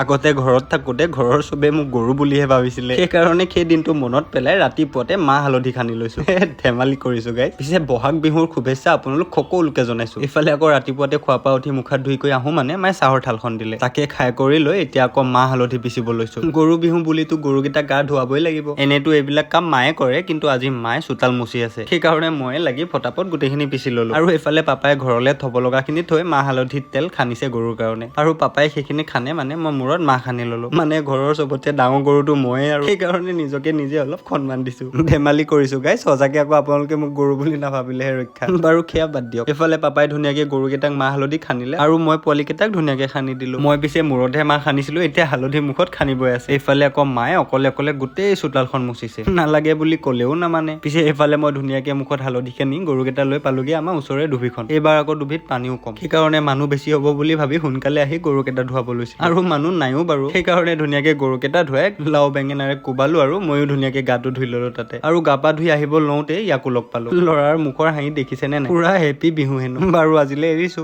আগতে ঘৰত থাকোতে ঘৰৰ চবে মোক গৰু বুলিহে ভাবিছিলে। সেইকাৰণে সেই দিনটো মনত পেলাই ৰাতিপুৱাতে মাহ হালধি সানি লৈছো। ধেমালি কৰিছো গাই পিছে বহাগ বিহুৰ শুভেচ্ছা আপোনালোক সকলোকে জনাইছো। ইফালে আকৌ ৰাতিপুৱাতে খোৱা পা উঠি মুখ হাত ধুই কৰি আহো মানে মায়ে চাহৰ থালখন দিলে। তাকে খাই কৰি লৈ এতিয়া আকৌ মাহ হালধি পিচিব লৈছো। গৰু বিহু বুলিতো গৰুকেইটা গা ধুৱাবই লাগিব। এনেতো এইবিলাক কাম মায়ে কৰে কিন্তু আজি মায়ে চোতাল মুচি আছে। সেইকাৰণে ময়ে লাগি ফটাফট গোটেইখিনি পিচি ললো। আৰু এইফালে পাপাই ঘৰলে থব লগা খিনি থৈ মাহ হালধিত তেল খানিছে গৰুৰ কাৰণে। আৰু পাপাই সেইখিনি খানে মানে মই মূৰত মাহ খানি ললো। মানে ঘৰৰ চবতছে ডাঙৰ গৰুটো ময়ে আৰু সেইকাৰণে নিজকে নিজে অলপ সন্মান দিছো। ধেমালি কৰিছো গাই সঁচাকে আকৌ আপোনালোকে মোক গৰু বুলি নাভাবিলেহে ৰক্ষা। বাৰু সেয়া বাদ দিয়ক। এইফালে পাপাই ধুনীয়াকে গৰুকেইটাক মাহ হালধি খানিলে আৰু মই পোৱালিকেইটাক ধুনীয়াকে সানি দিলো। মই পিছে মূৰতহে মাহ সানিছিলো এতিয়া হালধি মুখত খানিবই আছে। এইফালে আকৌ মায়ে অকলে অকলে গোটেই চোতালখন মুচিছে। নালাগে বুলি ক'লেও নামানে। পিছে এইফালে মই ধুনীয়াকে মুখত হালধি সানি গৰুকেইটা লৈ পালোগে আমাৰ ওচৰৰে ডুবিখন এইবাৰ আকৌ ডুবিত পানীও কম। সেইকাৰণে মানুহ বেছি হ'ব বুলি ভাবি সোনকালে আহি গৰুকেইটা ধুৱাব লৈছে। আৰু মানুহ নাইও বাৰু। সেইকাৰণে ধুনীয়াকে গৰুকেইটা ধুৱাই লাও বেঙেনাৰে কোবালো আৰু ময়ো ধুনীয়াকে গাটো ধুই ললো তাতে। আৰু গা পা ধুই আহিব লওঁতে ইয়াকো লগ পালো। ল'ৰাৰ মুখৰ হাঁহি দেখিছেনে নাই? পুৰা হেপী বিহু হেনো। বাৰু আজিলৈ এৰিছো।